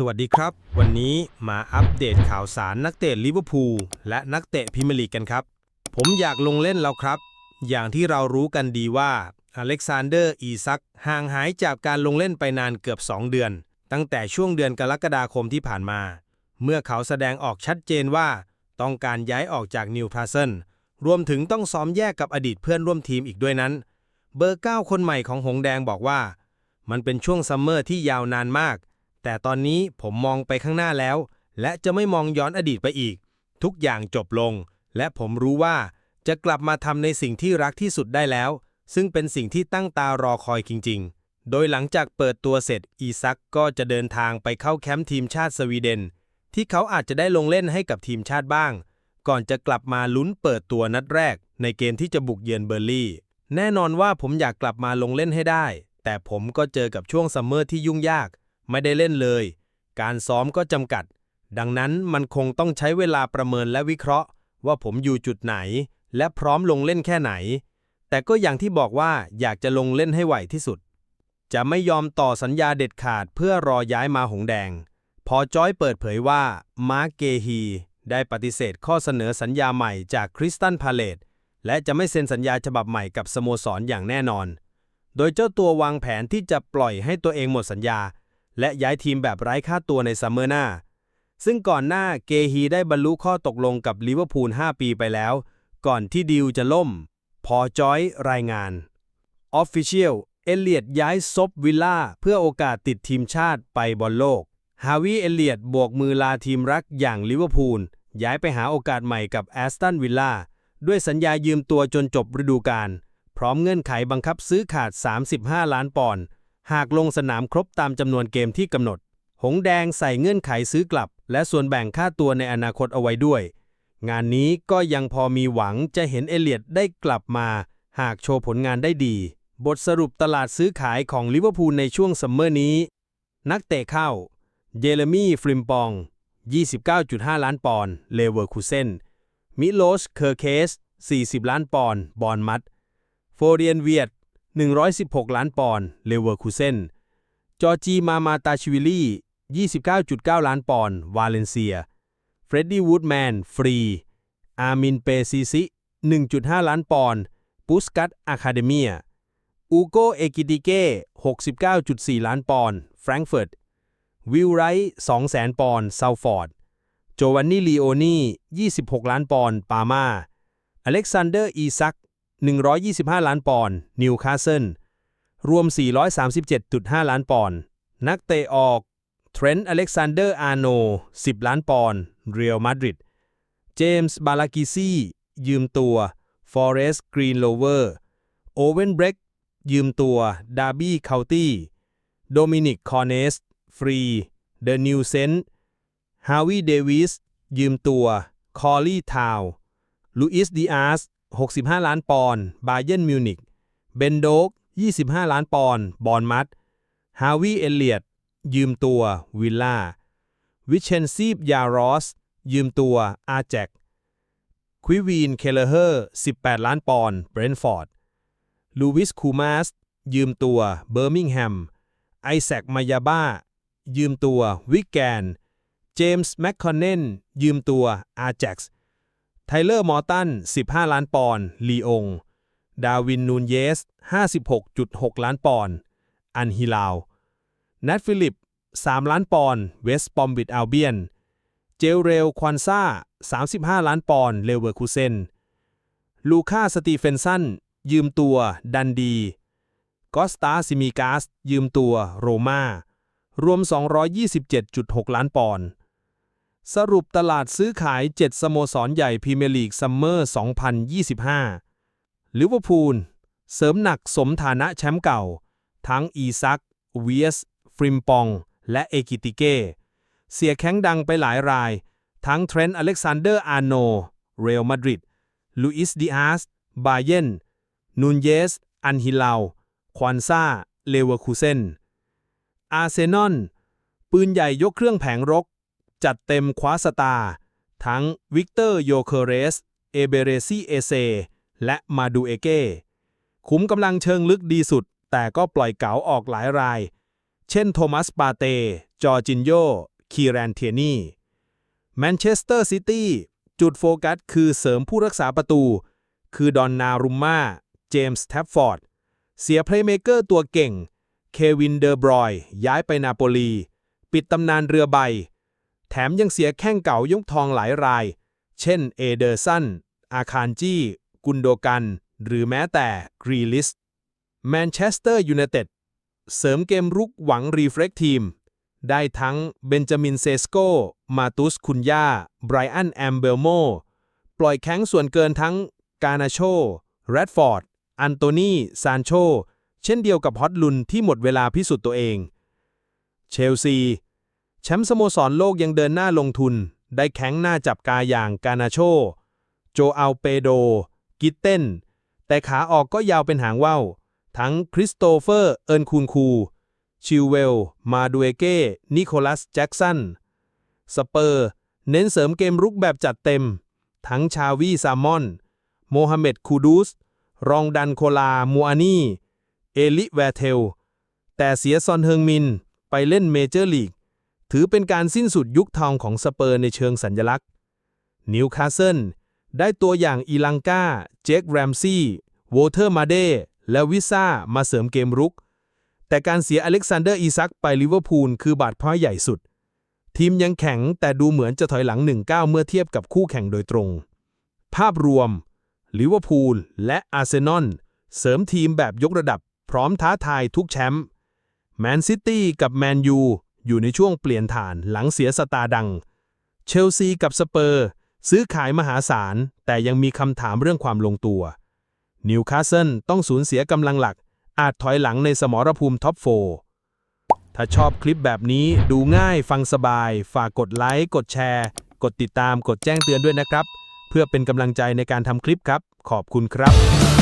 สวัสดีครับ วันนี้มาอัปเดตข่าวสารนักเตะลิเวอร์พูลและนักเตะพรีเมียร์ลีกกันครับ ผมอยากลงเล่นแล้วครับ อย่างที่เรารู้กันดีว่าอเล็กซานเดอร์อีซักห่างหายจากการลงเล่นไปนานเกือบ 2 เดือน ตั้งแต่ช่วงเดือนกรกฎาคมที่ผ่านมา เมื่อเขาแสดงออกชัดเจนว่า ต้องการย้ายออกจากนิวคาสเซิลรวมถึงต้องซ้อมแยกกับอดีตเพื่อนร่วมทีมอีกด้วยนั้น เบอร์ 9 คนใหม่ของหงแดงบอกว่า มันเป็นช่วงซัมเมอร์ที่ยาวนานมาก แต่ตอนนี้ผมมองไปข้างหน้าแล้ว และจะไม่มองย้อนอดีตไปอีก ทุกอย่างจบลง และผมรู้ว่าจะกลับมาทำในสิ่งที่รักที่สุดได้แล้ว ซึ่งเป็นสิ่งที่ตั้งตารอคอยจริง ๆ โดยหลังจากเปิดตัวเสร็จอีซักก็จะเดินทางไปเข้าแคมป์ทีมชาติสวีเดน ที่เขาอาจจะได้ลงเล่นให้กับทีมชาติบ้าง ก่อนจะกลับมาลุ้นเปิดตัวนัดแรก ในเกมที่จะบุกเยือนเบอร์ลี่ แน่นอนว่าผมอยากกลับมาลงเล่นให้ได้ แต่ผมก็เจอกับช่วงซัมเมอร์ที่ยุ่งยาก ไม่ได้เล่นเลย การซ้อมก็จำกัด ดังนั้นมันคงต้องใช้เวลาประเมินและวิเคราะห์ ว่าผมอยู่จุดไหน และพร้อมลงเล่นแค่ไหน แต่ก็อย่างที่บอกว่าอยากจะลงเล่นให้ไหวที่สุด จะไม่ยอมต่อสัญญาเด็ดขาดเพื่อรอย้ายมาหงแดง พอจอยเปิดเผยว่ามาร์กเกฮี ได้ปฏิเสธข้อเสนอสัญญาใหม่จากคริสตันพาเลตและจะไม่เซ็นสัญญาฉบับใหม่กับสโมสรอย่างแน่นอน โดยเจ้าตัววางแผนที่จะปล่อยให้ตัวเองหมดสัญญา และย้ายทีมแบบไร้ค่าตัวในซัมเมอร์หน้า ซึ่งก่อนหน้าเกฮีได้บรรลุข้อตกลงกับลิเวอร์พูล 5 ปีไปแล้ว ก่อนที่ดีลจะล่ม พอจอยรายงาน Official เอเลียดย้ายซบวิลล่าเพื่อโอกาสติดทีมชาติไปบอลโลก ฮาวิเอเลียดบวกมือลาทีมรักอย่างลิเวอร์พูล ย้ายไปหาโอกาสใหม่กับแอสตันวิลล่าด้วยสัญญายืมตัวจนจบฤดูกาลพร้อมเงื่อนไขบังคับซื้อขาด 35 ล้านปอนด์ หากลงสนามครบตามจำนวนเกมที่กำหนด หงแดงใส่เงื่อนไขซื้อกลับ และส่วนแบ่งค่าตัวในอนาคตเอาไว้ด้วย งานนี้ก็ยังพอมีหวังจะเห็นเอเลียดได้กลับมา หากโชว์ผลงานได้ดี บทสรุปตลาดซื้อขายของลิเวอร์พูลในช่วงซัมเมอร์นี้ นักเตะเข้า เยเรมีฟริมปอง 29.5 ล้านปอนด์เลเวอร์คูเซนมิโลสเคอร์เคส 40 ล้านปอนด์บอนมัด โฟเรียนเวียด 116 ล้านปอนด์ เลเวอร์คูเซน จอร์จีมามาตาชิวิลี่ 29.9 ล้านปอนด์ วาเลนเซีย เฟรดดี้วูดแมน ฟรี อามินเปซีซิ 1.5 ล้านปอนด์ ปุสกัตอะคาเดเมีย อูโกเอกิติเก้ 69.4 ล้านปอนด์ แฟรงก์เฟิร์ต วิลไรท์200,000 ปอนด์ เซาฟอร์ด โจวันนี่ลีโอนี่ 26 ล้านปอนด์ ปามา อเล็กซานเดอร์ อีซัก 125 ล้านปอนด์นิวคาสเซิลรวม 437.5 ล้านปอนด์นักเตะออกเทรนต์อเล็กซานเดอร์อาร์โน 10 ล้านปอนด์เรียลมาดริดเจมส์บาลากิซี่ยืมตัวฟอเรสต์กรีนโลเวอร์โอเวนเบรกยืมตัวดาร์บี้เคาตี้โดมินิกคอร์เนสฟรีเดอะนิวเซนต์ฮาวิเดวิสยืมตัวคอลลี่ทาวลูอิสดีอาส 65 ล้านปอนด์บาเยนมิวนิกเบนโดก 25 ล้านปอนด์บอร์นมัดฮาวิเอเลียดยืมตัววิลล่าวิเชนซีบยารอส ยืมตัวอาแจกควิวีนเคเลเฮอร์ 18 ล้านปอนด์เบรนฟอร์ดลูวิสคูมาส ยืมตัวเบอร์มิงแฮมไอแซคมายาบ้า ยืมตัววิกแกน เจมส์แมคคอนเนนยืมตัวอาแจ็กซ์ ไทเลอร์มอร์ตัน 15 ล้านปอนด์ลีอง ดาวินนูนเยส 56.6 ล้านปอนด์ อันฮิลาว นัทฟิลิป 3 ล้านปอนด์ เวสต์ปอมบิดอัลเบียน เจลเรล ควอนซ่า 35 ล้านปอนด์ เลเวอร์คูเซน ลูค่า สตีเฟนสัน ยืมตัว ดันดี กอสตาซิมิกาส ยืมตัว โรม่ารวม 227.6 ล้านปอนด์ สรุปตลาดซื้อขาย 7 สโมสรใหญ่พรีเมียร์ลีกซัมเมอร์ 2025 ลิเวอร์พูล เสริมหนักสมฐานะแชมป์เก่า ทั้งอีซักเวียส ฟริมปอง และเอกิติเก้ เสียแข้งดังไปหลายราย ทั้งเทรนต์อเล็กซานเดอร์ อาร์โน เรอัลมาดริดลูอิส ดิอาส บาเยน นูนเยส อันฮิลาวควอนซาเลเวอร์คูเซน อาร์เซนอล ปืนใหญ่ยกเครื่องแผงรก จัดเต็มคว้าสตาร์ทั้งวิกเตอร์โยเคเรส เอเบเรซีเอเซ และมาดูเอเก้ขุมกำลังเชิงลึกดีสุด แต่ก็ปล่อยเก๋าออกหลายราย เช่นโทมัสปาเต จอร์จินโย คีแรนเทียนีแมนเชสเตอร์ซิตี้จุดโฟกัสคือเสริมผู้รักษาประตู คือดอนนารุมมา เจมส์แท็บฟอร์ด เสียเพลย์เมเกอร์ตัวเก่ง เควินเดอร์บรอย ย้ายไปนาโปลี ปิดตำนานเรือใบ แถมยังเสียแข้งเก่ายกทองหลายราย เช่นเอเดอร์สัน อาคารจี้ กุนโดกัน หรือแม้แต่กรีลิสแมนเชสเตอร์ยูไนเต็ดเสริมเกมรุกหวังรีเฟรกทีม ได้ทั้งเบนจามินเซสโก มาตุสคุนยาไบรอันแอมเบลโม ปล่อยแข้งส่วนเกินทั้งกานาโชแรดฟอร์ด อันโตนีซานโช เช่นเดียวกับฮอตลุนที่หมดเวลาพิสูจน์ตัวเอง เชลซี แชมป์สโมสรโลกยังเดินหน้าลงทุน ได้แข้งหน้าจับกาอย่างกานาโช โจอัลเปโด กิตเต้น แต่ขาออกก็ยาวเป็นหางว่าว ทั้งคริสโตเฟอร์ เอิร์นคูนคู ชิลเวล มาดูเอเก้ นิโคลัส แจ็กสัน สเปอร์ เน้นเสริมเกมรุกแบบจัดเต็ม ทั้งชาวีซามอน โมฮัมเหม็ด คูดูส รองดันโคลามูอานี เอลิแวเทล แต่เสียซอนเฮิงมิน ไปเล่นเมเจอร์ลีก ถือเป็นการสิ้นสุดยุคทองของสเปอร์ในเชิงสัญลักษณ์นิวคาสเซิลได้ตัวอย่างอีลังกาเจคแรมซี่โวเทอร์มาเดและวิซ่ามาเสริมเกมรุก แต่การเสียอเล็กซานเดอร์อีซักไปลิเวอร์พูลคือบาดพร้อยใหญ่สุด ทีมยังแข็งแต่ดูเหมือนจะถอยหลัง 1-9 เมื่อเทียบกับคู่แข่งโดยตรง ภาพรวมลิเวอร์พูลและอาร์เซนอลเสริมทีมแบบยกระดับพร้อมท้าทายทุกแชมป์แมนซิตี้กับแมนยู อยู่ในช่วงเปลี่ยนฐานหลังเสียสตาดัง เชลซีกับสเปอร์ ซื้อขายมหาศาล แต่ยังมีคำถามเรื่องความลงตัวนิวคาสเซิลต้องสูญเสียกำลังหลัก อาจถอยหลังในสมรภูมิท็อปโฟถ้าชอบคลิปแบบนี้ดูง่ายฟังสบาย ฝากกดไลค์กดแชร์ กดติดตามกดแจ้งเตือนด้วยนะครับ เพื่อเป็นกำลังใจในการทำคลิปครับ ขอบคุณครับ